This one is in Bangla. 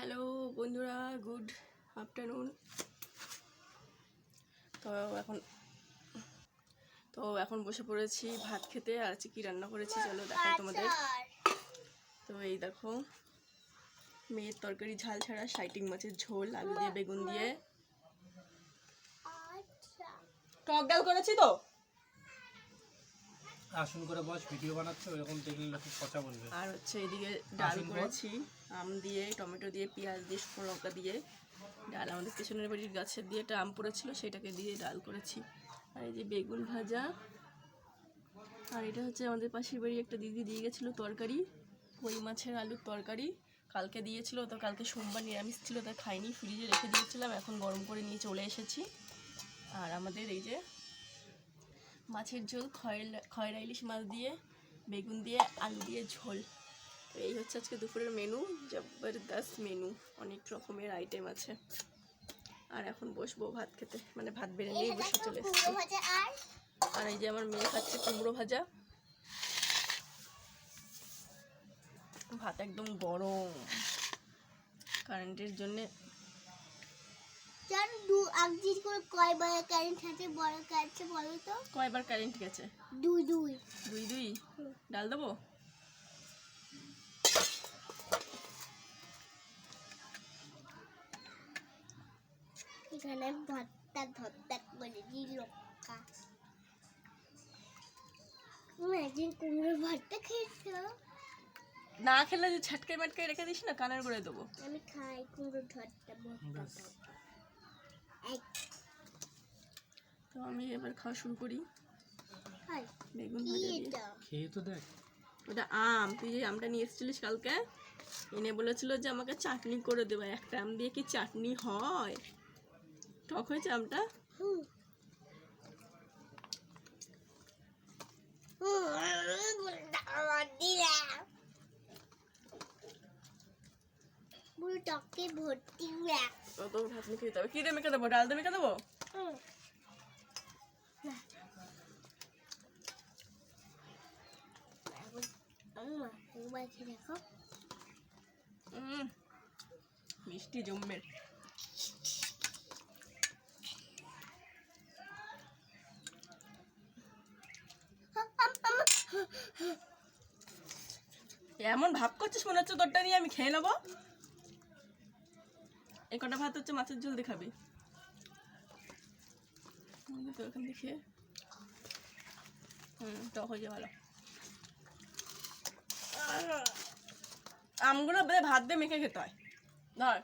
হ্যালো বন্ধুরা গুড আফটারনুন। তো এখন তো এখন বসে পড়েছি ভাত খেতে আর আজকে কী রান্না করেছি চলো দেখাই তোমাদের। তো এই দেখো মেয়ের তরকারি ঝাল ছাড়া সাইটিং মাছের ঝোল আলু দিয়ে বেগুন দিয়ে। টক ডাল করেছি তো? আসুন করে বস ভিডিও বানাচ্ছে ওরকম দেখলে লোকে পচা বলবে। আর হচ্ছে এদিকে ডাল করেছি আম দিয়ে টমেটো দিয়ে পেঁয়াজ দিয়ে শুকনো লঙ্কা দিয়ে। ডাল আমাদের পেছনের বাড়ির গাছের দিয়ে একটা আম পড়েছিল সেটাকে দিয়ে ডাল করেছি। আর এই যে বেগুন ভাজা আর এটা হচ্ছে আমাদের পাশের বাড়ি একটা দিদি দিয়ে গেছিল তরকারি কই মাছের আলুর তরকারি। কালকে দিয়েছিল তো কালকে সোমবার নিরামিষ ছিল তা খাইনি ফ্রিজে রেখে দিয়েছিলাম এখন গরম করে নিয়ে চলে এসেছি। আর আমাদের এই যে মাছের ঝোল খয়রা খয়রা ইলিশ মাছ দিয়ে বেগুন দিয়ে আলু দিয়ে ঝোল। তো এই হচ্ছে আজকে দুপুরের মেনু জবরদস্ত মেনু অনেক রকমের আইটেম আছে। আর এখন বসবো ভাত খেতে। মানে ভাত বেড়ে নিয়ে বসে চলে এসেছি। আর? এই যে আমার মেয়ে খাচ্ছে কুমড়ো ভাজা। ভাত একদম গরম। কারেন্টের জন্যে জান দু আগজি করে কয়বার কারেন্ট আছে বড় কাছে বলো তো? কয়বার কারেন্ট গেছে? দুই দুই। দুই দুই? ডাল দেবো? এখানে ভর্তা ধর্তা করে দিই তুমি একদিন কুমড়োর ভর্তা খেয়েছো? না খেলে যে ছাটকে মাটকে রেখে দিস না কানের করে দেবো। আমি খাই কুমড়োর ভর্তা ভর্তা। আমি এবার খাওয়া শুরু করি। বেগুন ভাজা দিয়ে। খেয়ে তো দেখ। ওটা আম। তুই যে আমটা নিয়ে এসেছিলিস কালকে এনে বলেছিল যে আমাকে চাটনি করে দেবে একটা আম দিয়ে কি চাটনি হয়? টক হয়েছে আমটা? হুম। পুরো টকে ভর্তি কত ভাত মেখে দিতে হবে। কী দিয়ে মেখে দেবো? ডাল দিয়ে মেখে দেবো? মিষ্টি জম্মের এমন ভাব করছিস মনে হচ্ছে তোরটা নিয়ে আমি খেয়ে নেব? এই কটা ভাত হচ্ছে মাছের ঝোল দিয়ে খাবি। তো ওখান থেকে। হুম ভালো। আমগুলো ভাত দিয়ে মেখে খেতে হয়। ধর।